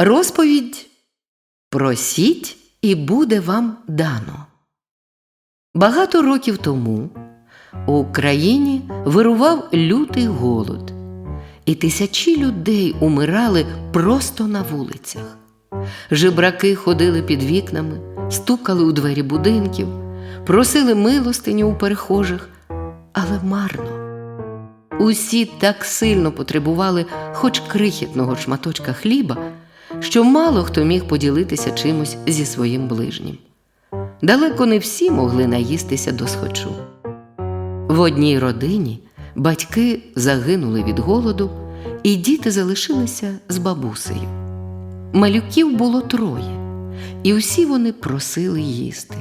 Розповідь Просіть і буде вам дано. Багато років тому у країні вирував лютий голод, і тисячі людей умирали просто на вулицях. Жебраки ходили під вікнами, стукали у двері будинків, просили милостиню у перехожих, але марно. Усі так сильно потребували хоч крихітного шматочка хліба, що мало хто міг поділитися чимось зі своїм ближнім. Далеко не всі могли наїстися до схочу. В одній родині батьки загинули від голоду, і діти залишилися з бабусею. Малюків було троє, і усі вони просили їсти.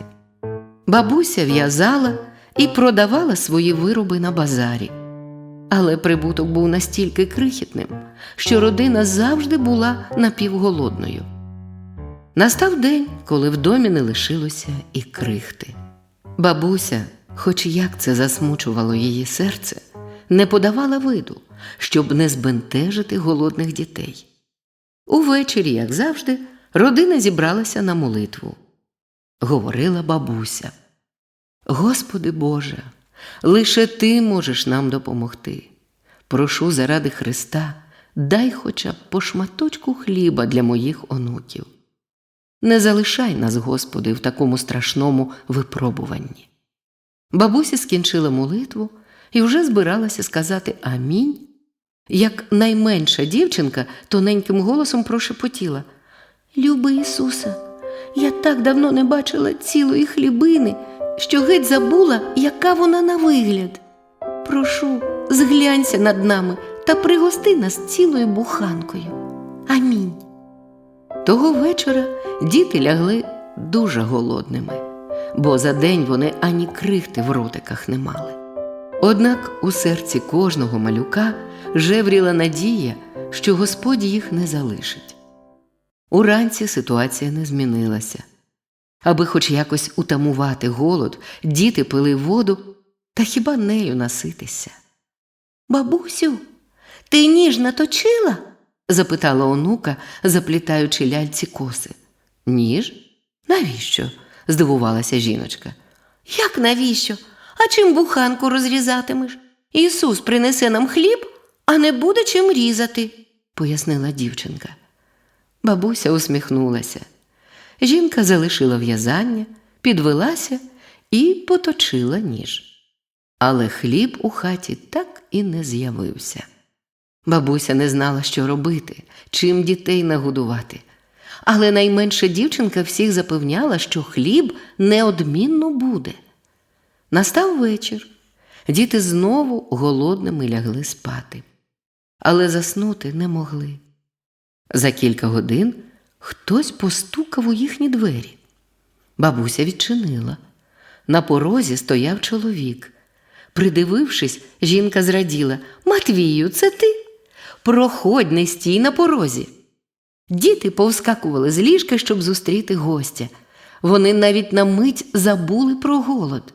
Бабуся в'язала і продавала свої вироби на базарі. Але прибуток був настільки крихітним, що родина завжди була напівголодною. Настав день, коли в домі не лишилося і крихти. Бабуся, хоч як це засмучувало її серце, не подавала виду, щоб не збентежити голодних дітей. Увечері, як завжди, родина зібралася на молитву. Говорила бабуся: Господи Боже, лише Ти можеш нам допомогти. Прошу заради Христа, дай хоча б по шматочку хліба для моїх онуків. Не залишай нас, Господи, в такому страшному випробуванні. Бабуся скінчила молитву і вже збиралася сказати Амінь, як найменша дівчинка тоненьким голосом прошепотіла Люби Ісуса, я так давно не бачила цілої хлібини, що геть забула, яка вона на вигляд. Прошу, зглянься над нами та пригости нас цілою буханкою. Амінь. Того вечора діти лягли дуже голодними, бо за день вони ані крихти в ротиках не мали. Однак у серці кожного малюка жевріла надія, що Господь їх не залишить. Уранці ситуація не змінилася. Аби хоч якось утамувати голод, діти пили воду та хіба нею наситися. Бабусю, ти ніж наточила? запитала онука, заплітаючи ляльці коси. Ніж? Навіщо? здивувалася жіночка. Як навіщо? А чим буханку розрізатимеш? Ісус принесе нам хліб, а не буде чим різати, пояснила дівчинка. Бабуся усміхнулася. Жінка залишила в'язання, підвелася і поточила ніж. Але хліб у хаті так і не з'явився. Бабуся не знала, що робити, чим дітей нагодувати. Але найменша дівчинка всіх запевняла, що хліб неодмінно буде. Настав вечір. Діти знову голодними лягли спати, але заснути не могли. За кілька годин хтось постукав у їхні двері. Бабуся відчинила. На порозі стояв чоловік. Придивившись, жінка зраділа Матвію, це ти? Проходь, не стій на порозі. Діти повскакували з ліжка, щоб зустріти гостя. Вони навіть на мить забули про голод.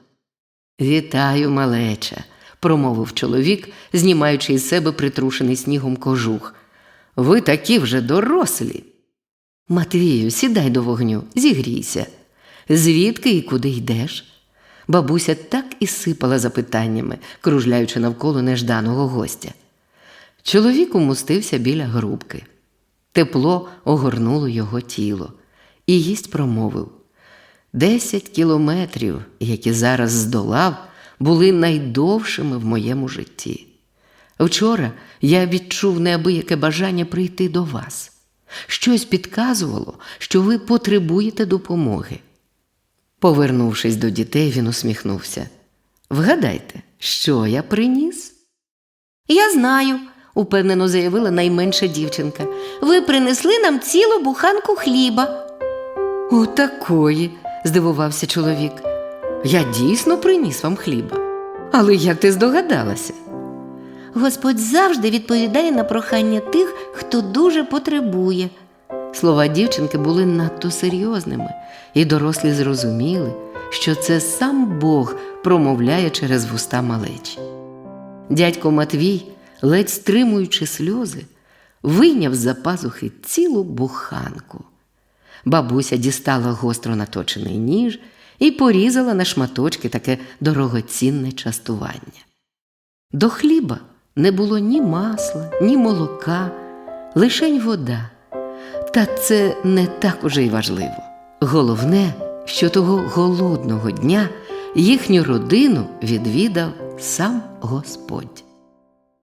Вітаю, малеча, промовив чоловік, знімаючи із себе притрушений снігом кожух. Ви такі вже дорослі. Матвію, сідай до вогню, зігрійся. Звідки і куди йдеш? Бабуся так і сипала запитаннями, кружляючи навколо нежданого гостя. Чоловік умустився біля грубки. Тепло огорнуло його тіло, і гість промовив Десять кілометрів, які зараз здолав, були найдовшими в моєму житті. Вчора я відчув неабияке бажання прийти до вас. Щось підказувало, що ви потребуєте допомоги. Повернувшись до дітей, він усміхнувся. Вгадайте, що я приніс? Я знаю, упевнено заявила найменша дівчинка. Ви принесли нам цілу буханку хліба. Отакої, здивувався чоловік. Я дійсно приніс вам хліба. Але як ти здогадалася? Господь завжди відповідає на прохання тих, хто дуже потребує. Слова дівчинки були надто серйозними, і дорослі зрозуміли, що це сам Бог промовляє через вуста малечі. Дядько Матвій, ледь стримуючи сльози, вийняв з-за пазухи цілу буханку. Бабуся дістала гостро наточений ніж і порізала на шматочки таке дорогоцінне частування. До хліба не було ні масла, ні молока, лишень вода. Та це не так уже й важливо. Головне, що того голодного дня їхню родину відвідав сам Господь.